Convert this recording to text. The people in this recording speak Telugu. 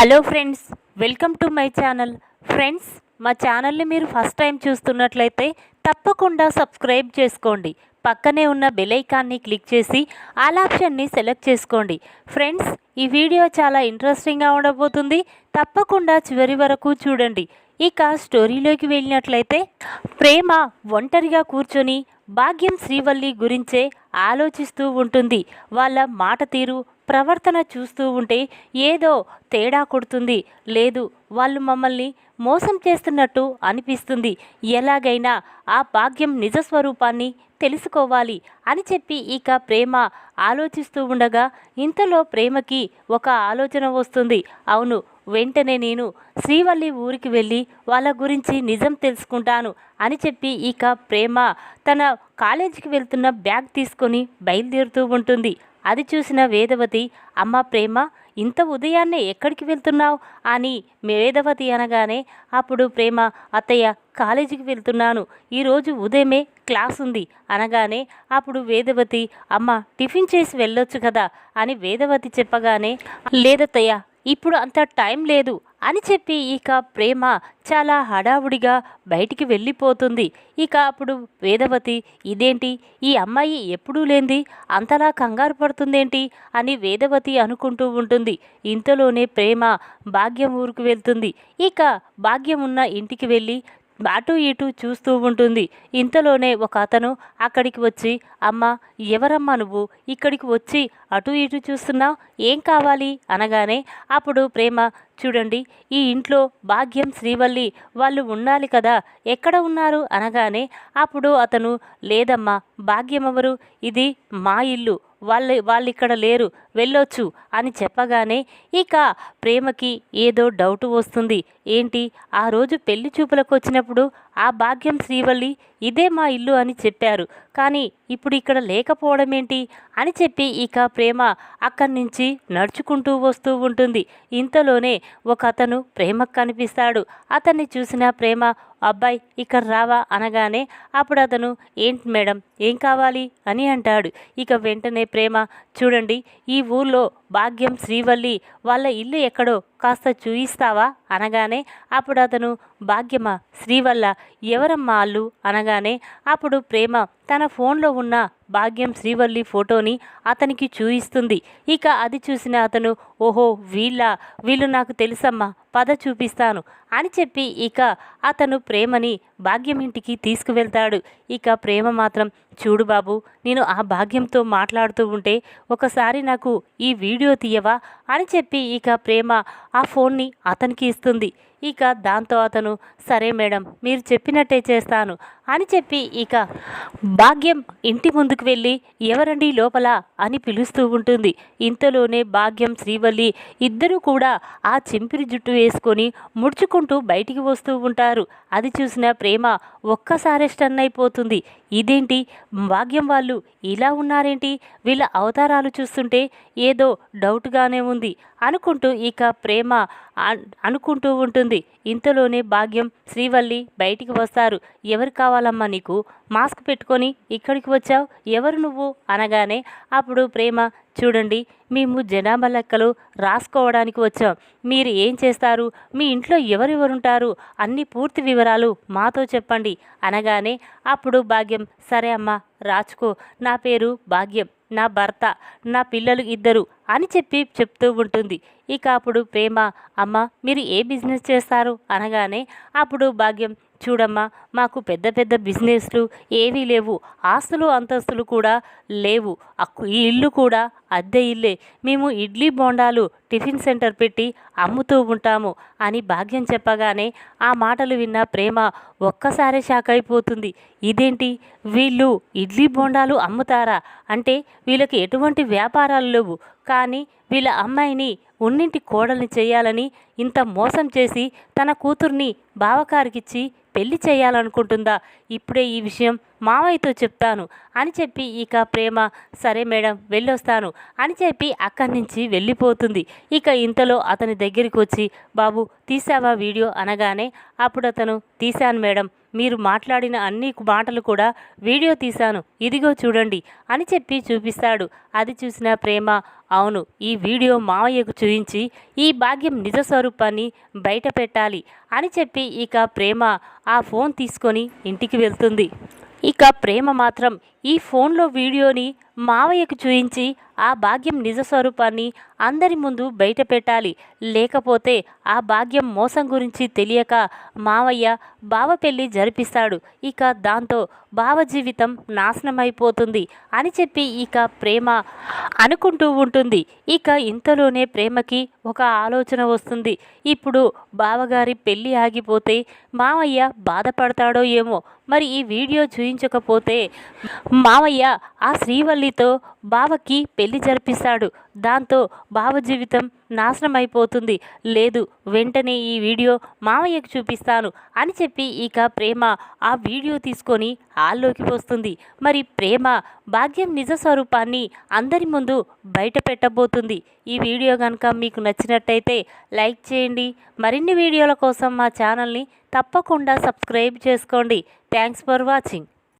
Hello friends welcome to my channel. Friends మా ఛానల్ని మీరు ఫస్ట్ టైం చూస్తున్నట్లయితే తప్పకుండా సబ్స్క్రైబ్ చేసుకోండి. పక్కనే ఉన్న బెలైకాన్ని క్లిక్ చేసి ఆల్ ఆప్షన్ని సెలెక్ట్ చేసుకోండి. ఫ్రెండ్స్ ఈ వీడియో చాలా ఇంట్రెస్టింగ్గా ఉండబోతుంది. తప్పకుండా చివరి వరకు చూడండి. ఇక స్టోరీలోకి వెళ్ళినట్లయితే ప్రేమ ఒంటరిగా కూర్చొని భాగ్యం శ్రీవల్లి గురించే ఆలోచిస్తూ ఉంటుంది. వాళ్ళ మాట తీరు ప్రవర్తన చూస్తూ ఉంటే ఏదో తేడా కొడుతుంది. లేదు వాళ్ళు మమ్మల్ని మోసం చేస్తున్నట్టు అనిపిస్తుంది. ఎలాగైనా ఆ భాగ్యం నిజ స్వరూపాన్ని తెలుసుకోవాలి అని చెప్పి ఇక ప్రేమ ఆలోచిస్తూ ఉండగా ఇంతలో ప్రేమకి ఒక ఆలోచన వస్తుంది. అవును వెంటనే నేను శ్రీవల్లి ఊరికి వెళ్ళి వాళ్ళ గురించి నిజం తెలుసుకుంటాను అని చెప్పి ఇక ప్రేమ తన కాలేజీకి వెళ్తున్న బ్యాగ్ తీసుకొని బయలుదేరుతూ ఉంటుంది. అది చూసిన వేదవతి అమ్మ ప్రేమ ఇంత ఉదయాన్నే ఎక్కడికి వెళ్తున్నావు? అని వేదవతి అనగానే అప్పుడు ప్రేమ అత్తయ్య కాలేజీకి వెళ్తున్నాను. ఈరోజు ఉదయమే క్లాస్ ఉంది. అనగానే అప్పుడు వేదవతి అమ్మ టిఫిన్ చేసి వెళ్ళొచ్చు కదా? అని వేదవతి చెప్పగానే లేదత్తయ్య ఇప్పుడు అంత టైం లేదు అని చెప్పి ఇక ప్రేమ చాలా హడావుడిగా బయటికి వెళ్ళిపోతుంది. ఇక అప్పుడు వేదవతి ఇదేంటి? ఈ అమ్మాయి ఎప్పుడూ లేంది అంతలా కంగారు పడుతుందేంటి? అని వేదవతి అనుకుంటూ ఉంటుంది. ఇంతలోనే ప్రేమ భాగ్యం ఊరికి వెళ్తుంది. ఇక భాగ్యం ఉన్న ఇంటికి వెళ్ళి అటు ఇటు చూస్తూ ఉంటుంది. ఇంతలోనే ఒక అతను అక్కడికి వచ్చి అమ్మ ఎవరమ్మా నువ్వు? ఇక్కడికి వచ్చి అటు ఇటు చూస్తున్నావు? ఏం కావాలి? అనగానే అప్పుడు ప్రేమ చూడండి ఈ ఇంట్లో భాగ్యం శ్రీవల్లి వాళ్ళు ఉండాలి కదా ఎక్కడ ఉన్నారు? అనగానే అప్పుడు అతను లేదమ్మా భాగ్యం ఎవరు ఇది మా ఇల్లు. వాళ్ళు వాళ్ళు ఇక్కడ లేరు వెళ్ళొచ్చు అని చెప్పగానే ఇక ప్రేమకి ఏదో డౌట్ వస్తుంది. ఏంటి? ఆ రోజు పెళ్ళి చూపులకు వచ్చినప్పుడు ఆ భాగ్యం శ్రీవల్లి ఇదే మా ఇల్లు అని చెప్పారు. కానీ ఇప్పుడు ఇక్కడ లేకపోవడం ఏంటి అని చెప్పి ఇక ప్రేమ అక్కడి నుంచి నడుచుకుంటూ వస్తూ ఉంటుంది. ఇంతలోనే ఒక అతను ప్రేమకు కనిపిస్తాడు. అతన్ని చూసిన ప్రేమ అబ్బాయి ఇక్కడ రావా? అనగానే అప్పుడు అతను ఏంటి మేడం ఏం కావాలి? అని అంటాడు. ఇక వెంటనే ప్రేమ చూడండి ఈ ఊర్లో భాగ్యం శ్రీవల్లి వాళ్ళ ఇల్లు ఎక్కడో కాస్త చూయిస్తావా? అనగానే అప్పుడు అతను భాగ్యమా శ్రీవల్ల ఎవరమ్మా అల్లు? అనగానే అప్పుడు ప్రేమ తన ఫోన్లో ఉన్న భాగ్యం శ్రీవల్లి ఫోటోని అతనికి చూయిస్తుంది. ఇక అది చూసిన అతను ఓహో వీళ్ళ? వీళ్ళు నాకు తెలుసమ్మా పద చూపిస్తాను అని చెప్పి ఇక అతను ప్రేమని భాగ్యం ఇంటికి తీసుకువెళ్తాడు. ఇక ప్రేమ మాత్రం చూడు బాబు నేను ఆ భాగ్యంతో మాట్లాడుతూ ఉంటే ఒకసారి నాకు ఈ వీడియో తీయవా అని చెప్పి ఇక ప్రేమ ఆ ఫోన్ని అతనికి ఇస్తుంది. ఇక దాంతో అతను సరే మేడం మీరు చెప్పినట్టే చేస్తాను అని చెప్పి ఇక భాగ్యం ఇంటి ముందుకు వెళ్ళి ఎవరండి లోపల? అని పిలుస్తూ ఉంటుంది. ఇంతలోనే భాగ్యం శ్రీవల్లి ఇద్దరూ కూడా ఆ చింపిరి జుట్టు వేసుకొని ముడుచుకుంటూ బయటికి వస్తూ ఉంటారు. అది చూసిన ప్రేమ ఒక్కసారి స్టన్ అయిపోతుంది. ఇదేంటి? భాగ్యం వాళ్ళు ఇలా ఉన్నారేంటి? వీళ్ళ అవతారాలు చూస్తుంటే ఏదో డౌట్గానే ఉంది అనుకుంటూ ఇక ప్రేమ అనుకుంటూ ఉంటుంది. ఇంతలోనే భాగ్యం శ్రీవల్లి బయటికి వస్తారు. ఎవరు కావాలమ్మా నీకు? మాస్క్ పెట్టుకొని ఇక్కడికి వచ్చావు? ఎవరు నువ్వు? అనగానే అప్పుడు ప్రేమ చూడండి మేము జనాభా లెక్కలు రాసుకోవడానికి వచ్చాం. మీరు ఏం చేస్తారు? మీ ఇంట్లో ఎవరెవరుంటారు? అన్ని పూర్తి వివరాలు మాతో చెప్పండి. అనగానే అప్పుడు భాగ్యం సరే అమ్మా రాచుకో. నా పేరు భాగ్యం నా భర్త నా పిల్లలు ఇద్దరు. అని చెప్పి చెప్తూ ఉంటుంది. ఇక అప్పుడు ప్రేమ అమ్మ మీరు ఏ బిజినెస్ చేస్తారు? అనగానే అప్పుడు భాగ్యం చూడమ్మా మాకు పెద్ద పెద్ద బిజినెస్లు ఏవీ లేవు. ఆస్తులు అంతస్తులు కూడా లేవు. ఈ ఇల్లు కూడా అద్దె ఇల్లే. మేము ఇడ్లీ బోండాలు టిఫిన్ సెంటర్ పెట్టి అమ్ముతూ ఉంటాము అని భాగ్యం చెప్పగానే ఆ మాటలు విన్న ప్రేమ ఒక్కసారే షాక్ అయిపోతుంది. ఇదేంటి? వీళ్ళు ఇడ్లీ బోండాలు అమ్ముతారా? అంటే వీళ్ళకి ఎటువంటి వ్యాపారాలు లేవు. కానీ వీళ్ళ అమ్మాయిని ఉన్నింటి కోడల్ని చేయాలని ఇంత మోసం చేసి తన కూతుర్ని బావకారికిచ్చి పెళ్ళి చేయాలనుకుంటుందా? ఇప్పుడే ఈ విషయం మావయ్యతో చెప్తాను. అని చెప్పి ఇక ప్రేమ సరే మేడం వెళ్ళొస్తాను అని చెప్పి అక్కడి నుంచి వెళ్ళిపోతుంది. ఇక ఇంతలో అతని దగ్గరికి వచ్చి బాబు తీసావా వీడియో? అనగానే అప్పుడు అతను తీశాను మేడం. మీరు మాట్లాడిన అన్ని మాటలు కూడా వీడియో తీశాను. ఇదిగో చూడండి అని చెప్పి చూపిస్తాడు. అది చూసిన ప్రేమ అవును ఈ వీడియో మావయ్యకు చూయించి ఈ భాగ్యం నిజ స్వరూపాన్ని బయట పెట్టాలి అని చెప్పి ఇక ప్రేమ ఆ ఫోన్ తీసుకొని ఇంటికి వెళ్తుంది. ఇక ప్రేమ మాత్రం ఈ ఫోన్లో వీడియోని మావయ్యకు చూయించి ఆ భాగ్యం నిజ స్వరూపాన్ని అందరి ముందు బయట పెట్టాలి లేకపోతే ఆ భాగ్యం మోసం గురించి తెలియక మావయ్య బావ పెళ్ళి జరిపిస్తాడు. ఇక దాంతో బావ జీవితం నాశనమైపోతుంది అని చెప్పి ఇక ప్రేమ అనుకుంటూ ఉంటుంది. ఇక ఇంతలోనే ప్రేమకి ఒక ఆలోచన వస్తుంది. ఇప్పుడు బావగారి పెళ్ళి ఆగిపోతే మావయ్య బాధపడతాడో ఏమో. మరి ఈ వీడియో చూయించకపోతే మావయ్య ఆ శ్రీవల్లితో బావకి పెళ్ళి జరిపిస్తాడు. దాంతో బావ జీవితం నాశనం అయిపోతుంది లేదు వెంటనే ఈ వీడియో మావయ్యకు చూపిస్తాను అని చెప్పి ఇక ప్రేమ ఆ వీడియో తీసుకొని హాల్లోకి వస్తుంది. మరి ప్రేమ భాగ్యం నిజ స్వరూపాన్ని అందరి ముందు బయట పెట్టబోతుంది. ఈ వీడియో కనుక మీకు నచ్చినట్టయితే లైక్ చేయండి. మరిన్ని వీడియోల కోసం మా ఛానల్ని తప్పకుండా సబ్స్క్రైబ్ చేసుకోండి. Thanks for watching.